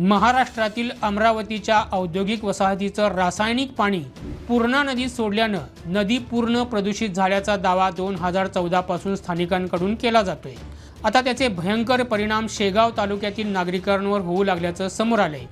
महाराष्ट्रातील अमरावतीच्या औद्योगिक वसाहतीचं रासायनिक पाणी पूर्णा नदीत सोडल्यानं नदी पूर्ण प्रदूषित झाल्याचा दावा दोन हजार चौदापासून स्थानिकांकडून केला जातोय. आता त्याचे भयंकर परिणाम शेगाव तालुक्यातील नागरिकांवर होऊ लागल्याचं समोर आलंय.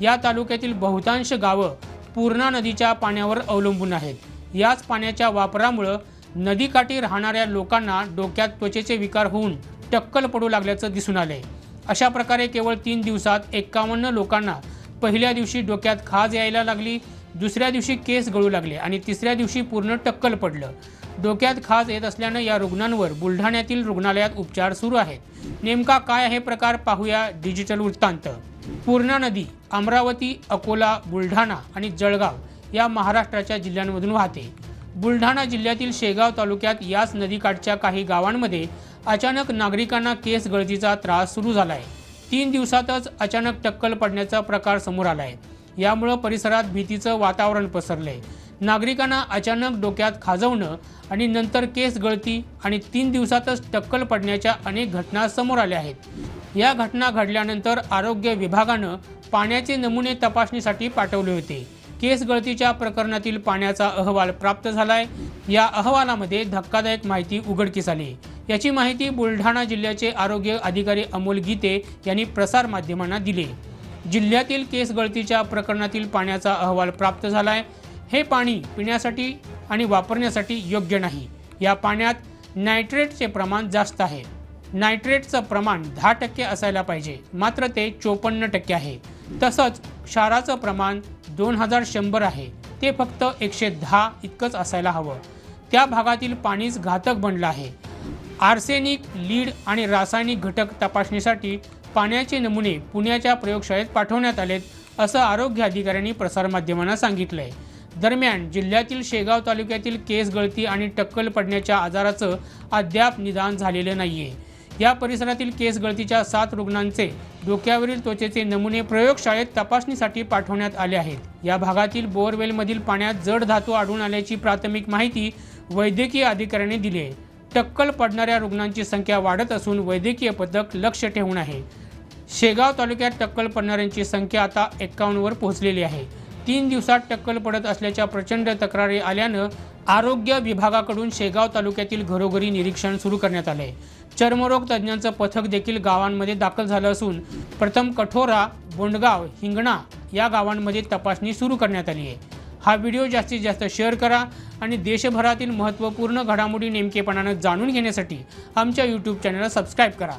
या तालुक्यातील बहुतांश गावं पूर्णा नदीच्या पाण्यावर अवलंबून आहेत. याच पाण्याच्या वापरामुळं नदीकाठी राहणाऱ्या लोकांना डोक्यात त्वचेचे विकार होऊन टक्कल पडू लागल्याचं दिसून आलंय. अशा प्रकारे केवळ तीन दिवसात एक्कावन्न लोकांना पहिल्या दिवशी डोक्यात खाज यायला लागली दुसऱ्या दिवशी केस गळू लागले आणि तिसऱ्या दिवशी पूर्ण टक्कल पडलं. डोक्यात खाज येत असल्यानं या रुग्णांवर बुलढाण्यातील रुग्णालयात उपचार सुरू आहेत. नेमका काय आहे प्रकार पाहूया डिजिटल वृत्तांत. पूर्णा नदी अमरावती अकोला बुलढाणा आणि जळगाव या महाराष्ट्राच्या जिल्ह्यांमधून वाहते. बुलढाणा जिल्ह्यातील शेगाव तालुक्यात याच नदीकाठच्या काही गावांमध्ये अचानक नागरिकांना केस गळतीचा त्रास सुरू झालाय. तीन दिवसातच अचानक टक्कल पडण्याचा प्रकार समोर आलाय. यामुळं परिसरात भीतीचं वातावरण पसरलंय. नागरिकांना अचानक डोक्यात खाजवणं आणि नंतर केस गळती आणि तीन दिवसातच टक्कल पडण्याच्या अनेक घटना समोर आल्या आहेत. या घटना घडल्यानंतर आरोग्य विभागानं पाण्याचे नमुने तपासणीसाठी पाठवले होते. केस गळतीच्या प्रकरणातील पाण्याचा अहवाल प्राप्त झालाय. या अहवालामध्ये धक्कादायक माहिती उघडकीस आली. याची माहिती बुलढाणा जिल्ह्याचे आरोग्य अधिकारी अमोल गीते यांनी प्रसार माध्यमांना दिली. जिल्ह्यातील केस गळतीच्या प्रकरणातील पाण्याचा अहवाल प्राप्त झालाय. हे पाणी पिण्यासाठी आणि वापरण्यासाठी योग्य नाही. या पाण्यात नायट्रेटचे प्रमाण जास्त आहे. नायट्रेटचं प्रमाण दहा टक्के असायला पाहिजे. मात्र ते चोपन्न टक्के आहे. तसंच क्षाराचं प्रमाण दोन हजार शंभर आहे. ते फक्त एकशे दहा इतकंच असायला हवं. त्या भागातील पाणीच घातक बनलं आहे. आर्सेनिक लीड आणि रासायनिक घटक तपासणीसाठी पाण्याचे नमुने पुण्याच्या प्रयोगशाळेत पाठवण्यात आलेत असं आरोग्य अधिकाऱ्यांनी प्रसारमाध्यमांना सांगितलं आहे दरम्यान जिल्ह्यातील शेगाव तालुक्यातील केस गळती आणि टक्कल पडण्याच्या आजाराचं अद्याप निदान झालेलं नाही आहे या परिसरातील केस गळतीच्या सात रुग्णांचे डोक्यावरील त्वचेचे नमुने प्रयोगशाळेत तपासणीसाठी पाठवण्यात आले आहेत. या भागातील बोअरवेलमधील पाण्यात जड धातू आढळून आल्याची प्राथमिक माहिती वैद्यकीय अधिकाऱ्यांनी दिली आहे टक्कल पडणाऱ्या रुग्णांची संख्या वाढत असून वैद्यकीय पथक लक्ष ठेवून आहे. शेगाव तालुक्यात टक्कल पडणाऱ्यांची संख्या आता एक्कावन्नवर पोहोचलेली आहे. तीन दिवसात टक्कल पडत असल्याच्या प्रचंड तक्रारी आल्यानं आरोग्य विभागाकडून शेगाव तालुक्यातील घरोघरी निरीक्षण सुरू करण्यात आले चर्मरोग तज्ज्ञांचं पथक देखील गावांमध्ये दाखल झालं असून प्रथम कठोरा बोंडगाव हिंगणा या गावांमध्ये तपासणी सुरू करण्यात आली आहे. हा व्हिडिओ जास्तीत जास्त शेअर करा. आणि देशभरातील महत्त्वपूर्ण घडामोडी नेमकेपणानं जाणून घेण्यासाठी आमच्या यूट्यूब चॅनलला सबस्क्राईब करा.